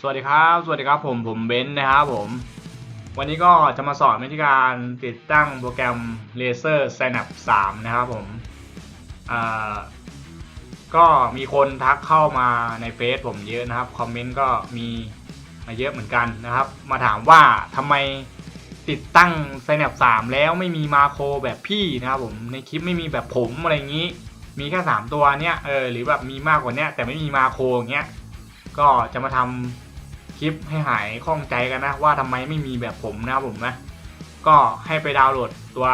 สวัสดีครับ สวัสดีครับผมผมเบนซ์นะครับผม วันนี้ก็จะมาสอนวิธีการติดตั้งโปรแกรม Laser Synapse 3 นะครับผมก็มีคนทักเข้ามาในเฟซผมเยอะนะครับ คอมเมนต์ก็มีมาเยอะเหมือนกันนะครับ มาถามว่าทำไมติดตั้ง Synapse 3 แล้วไม่มีมาโครแบบพี่นะครับผม ในคลิปไม่มีแบบผมอะไรอย่างนี้ มีแค่ 3 ตัวเนี้ยเออหรือแบบมีมากกว่านี้แต่ไม่มีมาโครอย่างเงี้ยก็จะมาทำ คลิปให้หายข้องใจกันนะ ว่าทำไมไม่มีแบบผมนะผมนะ ก็ให้ไปดาวน์โหลดตัว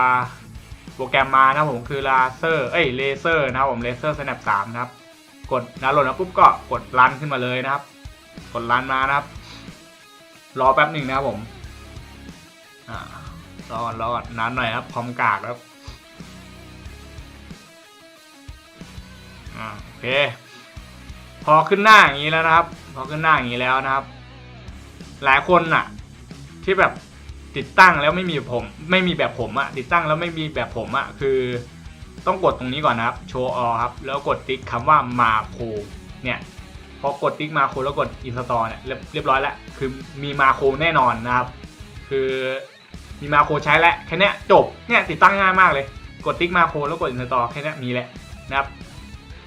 โปรแกรมมานะผมคือ Laser เอ้ย Laser นะผม Laser Synapse 3นะครับ กดดาวน์โหลดมาปุ๊บก็กดรันขึ้นมาเลยนะครับ กดรันมานะครับ รอแป๊บหนึ่งนะครับผมอ่ารอก่อนรอก่อนนานหน่อยครับคอมกากครับอ่าโอเค พอขึ้นหน้าอย่างนี้แล้วนะครับ พอขึ้นหน้าอย่างนี้แล้วนะครับ หลายคนน่ะ ที่แบบติดตั้งแล้วไม่มีผม ไม่มีแบบผมอะติดตั้งแล้วไม่มีแบบผมอะคือ ต้องกดตรงนี้ก่อนนะครับโชว์ออครับ แล้วกดติ๊กคำว่ามาโคเนี่ยพอกดติ๊กมาโคแล้วกดอินสตอลเนี่ยเรียบร้อยแล้ว คือมีมาโคแน่นอนนะครับ คือมีมาโคใช้แล้วแค่นี้จบเนี่ยติดตั้งง่ายมากเลย กดติ๊กมาโคแล้วกดอินสตอลแค่นี้มีแหละนะครับ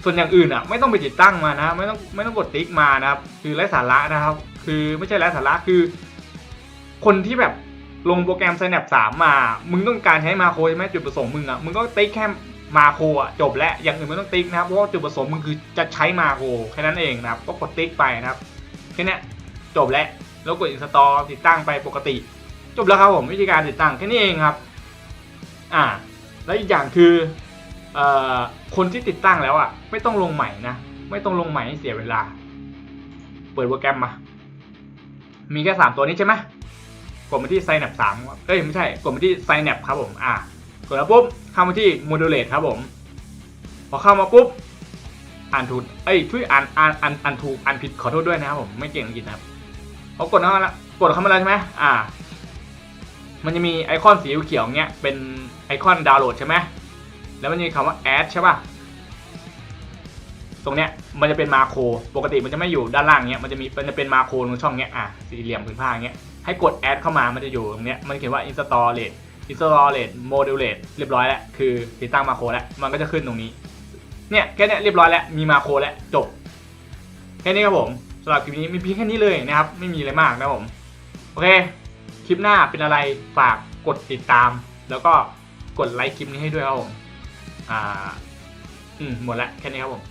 ส่วนอย่างอื่นอะไม่ต้องไปติดตั้งมานะไม่ต้องไม่ต้องกดติ๊กมานะครับ คือไร้สาระนะครับ คือไม่ใช่ไร้สาระคือ คนที่แบบลงโปรแกรม Snap 3 มา มึงต้องการใช้มาโครใช่ไหมจุดประสงค์มึงอะมึงก็ติ๊กแค่มาโครอะจบแล้วอย่างอื่นไม่ต้องติ๊กนะครับเพราะจุดประสงค์มึงคือจะใช้มาโครแค่นั้นเองนะครับ ก็กดติ๊กไปนะครับแค่นี้จบแล้วแล้วกดอินสตอลติดตั้งไปปกติ จบแล้วครับผมวิธีการติดตั้งแค่นี้เองครับ อ่า แล้วอีกอย่างคือ คนที่ติดตั้งแล้วอะ ไม่ต้องลงใหม่นะ ไม่ต้องลงใหม่ให้เสียเวลา เปิดโปรแกรมมา มีแค่สามตัวนี้ใช่ไหมกดมาที่ Synapse 3เอ้ย ไม่ใช่ กดมาที่ Synap ครับผม อ่ากดแล้วปุ๊บ เข้ามาที่ Modulate ครับผม พอเข้ามาปุ๊บ อ่านถูก เอ้ย ช่วยอ่าน อ่าน อ่านอ่านถูก อ่านผิด ขอโทษด้วยนะครับผม ไม่เก่งอังกฤษนะครับพอกดเข้ามาแล้วกดเข้ามาแล้วใช่ไหมอ่า มันจะมีไอคอนสีเขียวเงี้ย เป็นไอคอนดาวน์โหลดใช่ไหม แล้วมันจะมีคำว่า add ใช่ป่ะ ตรงเนี้ยมันจะเป็นมาโครปกติมันจะไม่อยู่ด้านล่างเนี้ย มันจะมีมันจะเป็นมาโครตรงช่องเนี้ย อะ สี่เหลี่ยมผืนผ้าเงี้ย ให้กด add เข้ามา มันจะอยู่ตรงเนี้ย มันเขียนว่า installate installate modulate เรียบร้อยแล้ว คือติดตั้งมาโครแล้ว มันก็จะขึ้นตรงนี้ เนี่ยแค่เนี้ยเรียบร้อยแล้ว มีมาโครแล้ว จบ แค่นี้ครับผมสำหรับคลิปนี้มีเพียงแค่นี้เลยนะครับ ไม่มีอะไรมากนะผม โอเค คลิปหน้าเป็นอะไรฝากกดติดตาม แล้วก็กดไลค์คลิปนี้ให้ด้วยครับผม อ่า อืมหมดแล้วแค่นี้ครับผม